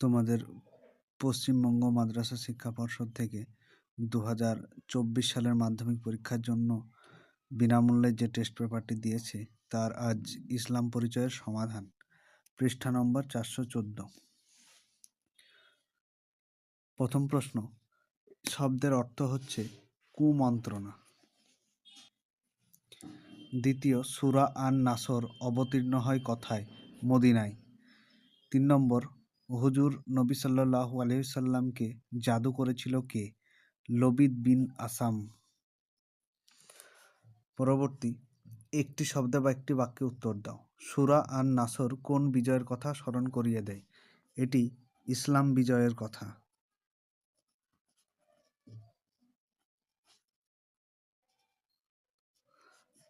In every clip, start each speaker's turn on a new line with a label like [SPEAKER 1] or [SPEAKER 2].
[SPEAKER 1] তোমাদের পশ্চিমবঙ্গ মাদ্রাসা শিক্ষা পর্ষদ থেকে দু হাজার চব্বিশ সালের মাধ্যমিক পরীক্ষার জন্য বিনামূল্যে যে টেস্ট পেপারটি দিয়েছে, তার আজ ইসলাম পরিচয়ের সমাধান। পৃষ্ঠা নম্বর চারশো চোদ্দ। প্রথম প্রশ্ন, শব্দের অর্থ হচ্ছে কুমন্ত্রণা। দ্বিতীয়, সুরা আন নাসর অবতীর্ণ হয় কথায়? মদিনায়। তিন নম্বর হুজুর নবী সাল্লাহু আলহিসাল্লামকে জাদু করেছিল কে? লবিদ বিন আসাম। পরবর্তী, একটি শব্দ বা একটি বাক্যে উত্তর দাও। সুরা আন নাসর কোন বিজয়ের কথা স্মরণ করিয়ে দেয়? এটি ইসলাম বিজয়ের কথা।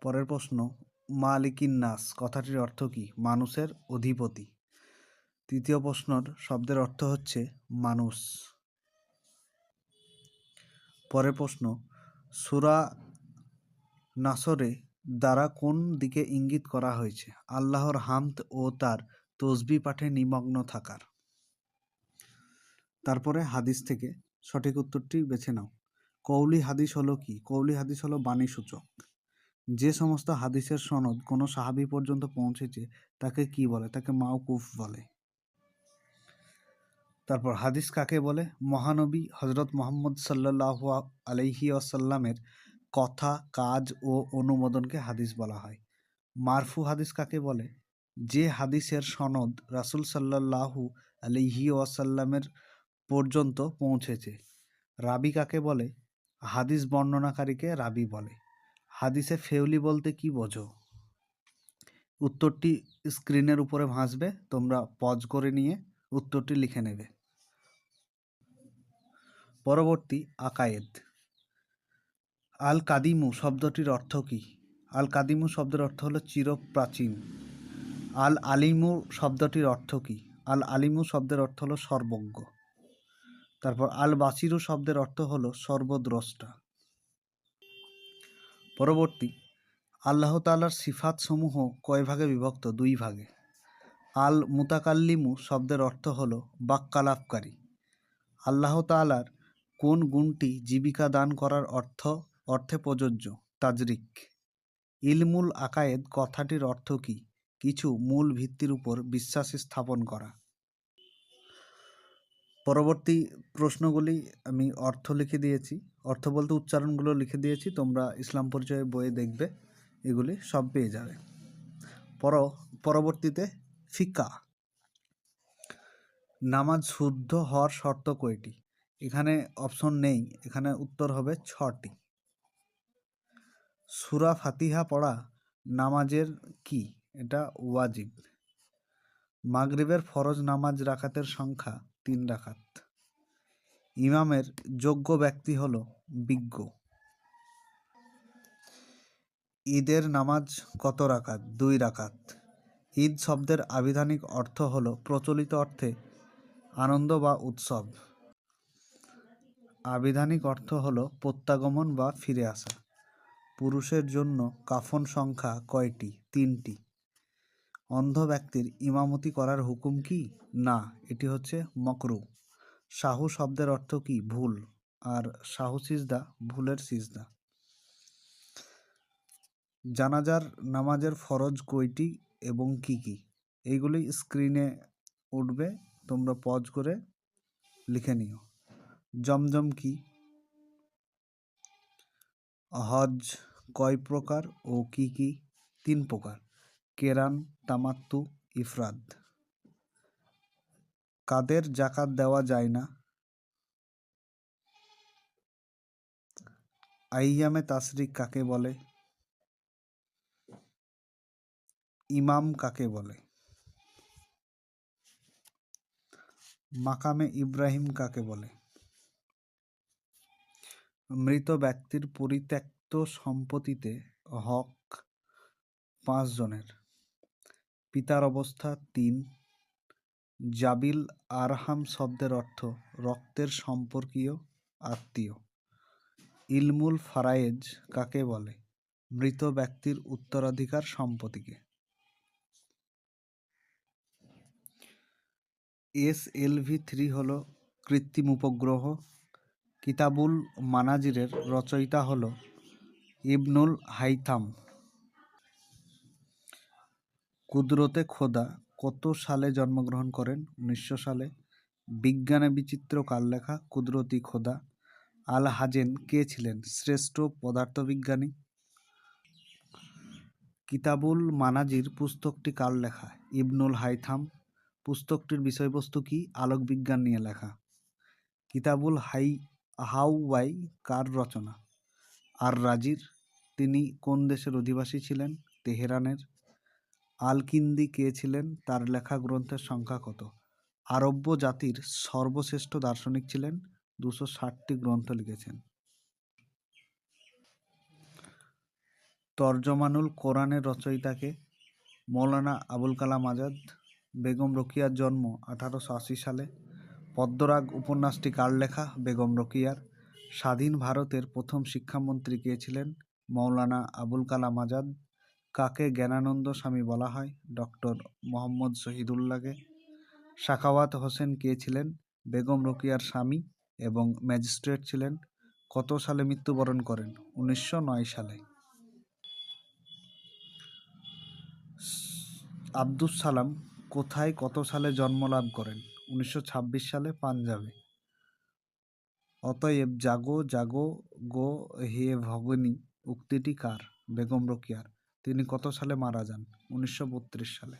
[SPEAKER 1] পরের প্রশ্ন, মালিকিন নাস কথাটির অর্থ কি? মানুষের অধিপতি। তৃতীয় প্রশ্নর শব্দের অর্থ হচ্ছে মানুষ। পরের প্রশ্ন, সুরা নাসরে দ্বারা কোন দিকে ইঙ্গিত করা হয়েছে? আল্লাহর হামদ ও তার তসবি পাঠে নিমগ্ন থাকার। তারপরে হাদিস থেকে সঠিক উত্তরটি বেছে নাও। কৌলি হাদিস হলো কি? কৌলি হাদিস হলো বাণী সূচক। যে সমস্ত হাদিসের সনদ কোনো সাহাবি পর্যন্ত পৌঁছেছে, তাকে কি বলে? তাকে মাউকুফ বলে। তারপর হাদিস কাকে বলে? মহানবী হজরত মোহাম্মদ সাল্লাহ আলহি আসাল্লামের কথা, কাজ ও অনুমোদনকে হাদিস বলা হয়। মারফু হাদিস কাকে বলে? যে হাদিসের সনদ রাসুল সাল্লাহু আলহি ওয়াসাল্লামের পর্যন্ত পৌঁছেছে। রাবি কাকে বলে? হাদিস বর্ণনাকারীকে রাবি বলে। হাদিসে ফেউলি বলতে কি বোঝো? উত্তরটি স্ক্রিনের উপরে ভাসবে, তোমরা পজ করে নিয়ে উত্তরটি লিখে নেবে। পরবর্তী, আকায়েদ। আল কাদিমু শব্দটির অর্থ কী? আল কাদিমু শব্দের অর্থ হলো চিরপ্রাচীন। আল আলিমু শব্দটির অর্থ কী? আল আলিমু শব্দের অর্থ হলো সর্বজ্ঞ। তারপর আল বাসিরু শব্দের অর্থ হলো সর্বদ্রষ্টা। পরবর্তী, আল্লাহ তালার সিফাত সমূহ কয় ভাগে বিভক্ত? দুই ভাগে। আল মুতাকাল্লিমু শব্দের অর্থ হলো বাক্যালাপকারী। আল্লাহ তালার কোন গুণটি জীবিকা দান করার অর্থ, অর্থে প্রযোজ্য? তাজরিক। ইলমুল আকায়েদ কথাটির অর্থ কী? কিছু মূল ভিত্তির উপর বিশ্বাস স্থাপন করা। পরবর্তী প্রশ্নগুলি আমি অর্থ লিখে দিয়েছি। অর্থ বলতে উচ্চারণগুলো লিখে দিয়েছি, তোমরা ইসলাম পরিচয়ের বইয়ে দেখবে, এগুলি সব পেয়ে যাবে। পর, পরবর্তীতে ফিকা। নামাজ শুদ্ধ হওয়ার শর্ত কয়টি? এখানে অপশন নেই, এখানে উত্তর হবে ছটি। সুরা ফাতিহা পড়া নামাজের কি? এটা ওয়াজিব। মাগরিবের ফরজ নামাজ রাখাতের সংখ্যা তিন রাখাত ইমামের যোগ্য ব্যক্তি হল বিজ্ঞ। ঈদের নামাজ কত রাকাত? দুই রাকাত। ঈদ শব্দের আবিধানিক অর্থ হল প্রচলিত অর্থে আনন্দ বা উৎসব। আবিধানিক অর্থ হল প্রত্যাগমন বা ফিরে আসা। পুরুষের জন্য কাফন সংখ্যা কয়টি? তিনটি। অন্ধ ব্যক্তির ইমামতি করার হুকুম কি? না, এটি হচ্ছে মকরু। শাহু শব্দের অর্থ কি? ভুল। আর শাহু সিজদা ভুলের সিজদা। জানাজার নামাজের ফরজ কয়টি? এবং কি কি? এইগুলি স্ক্রিনে উঠবে, তোমরা পজ করে লিখে নিও। জমজম কি? হজ কয় প্রকার ও কি কি? তিন প্রকার। কেরান, তামাত্তু ইফরাদ কাদের জাকাত দেওয়া যায় না? আইয়ামে তাসরিক কাকে বলে? ইমাম কাকে বলে? মাকামে ইব্রাহিম কাকে বলে? মৃত ব্যক্তির পরিত্যক্ত সম্পত্তিতে হক পাঁচজনের পিতার অবস্থা তিন। জাবিল আরহাম শব্দের অর্থ রক্তের সম্পর্কীয় আত্মীয়। ইলমুল ফারায়েজ কাকে বলে? মৃত ব্যক্তির উত্তরাধিকার সম্পত্তিকে। এস এল ভি থ্রি হল কৃত্রিম উপগ্রহ। কিতাবুল মানাজিরের রচয়িতা হল ইবনুল হাইথাম। কুদরতে খোদা কত সালে জন্মগ্রহণ করেন? উনিশশো সালে। বিজ্ঞানে বিচিত্র কার লেখা কুদরতি খোদা। আল হাজেন কে ছিলেন? শ্রেষ্ঠ পদার্থবিজ্ঞানী। কিতাবুল মানাজির পুস্তকটি কার লেখা ইবনুল হাইথাম। পুস্তকটির বিষয়বস্তু কি? আলোকবিজ্ঞান নিয়ে লেখা। কিতাবুল হাই হাউয়াই কার রচনা? আর রাজির, তিনি কোন দেশের অধিবাসী ছিলেন? তেহরানের। আলকিন্দি কে ছিলেন? তার লেখা গ্রন্থের সংখ্যা কত? আরব্য জাতির সর্বশ্রেষ্ঠ দার্শনিক ছিলেন। দুশো ষাটটি গ্রন্থ লিখেছেন। তর্জমানুল কোরআনের রচয়িতাকে মৌলানা আবুল কালাম আজাদ বেগম রোকিয়ার জন্ম আঠারোশো আশি সালে। পদ্মরাগ উপন্যাসটি কার লেখা? বেগম রোকিয়ার। স্বাধীন ভারতের প্রথম শিক্ষামন্ত্রী কে ছিলেন? মৌলানা আবুল কালাম আজাদ। কাকে জ্ঞানানন্দ স্বামী বলা হয়? ডক্টর মোহাম্মদ শহীদুল্লাহকে। সাখাওয়াত হোসেন কে ছিলেন? বেগম রোকিয়ার স্বামী এবং ম্যাজিস্ট্রেট ছিলেন। কত সালে মৃত্যুবরণ করেন? উনিশশো নয় সালে। আব্দুস সালাম কোথায় কত সালে জন্মলাভ করেন? উনিশশো ছাব্বিশ সালে পাঞ্জাবে। অতএব জাগো জাগো, গো, হে ভগনী, উক্তিটি কার? বেগম রোকিয়ার। তিনি কত সালে মারা যান? উনিশশো বত্রিশ সালে।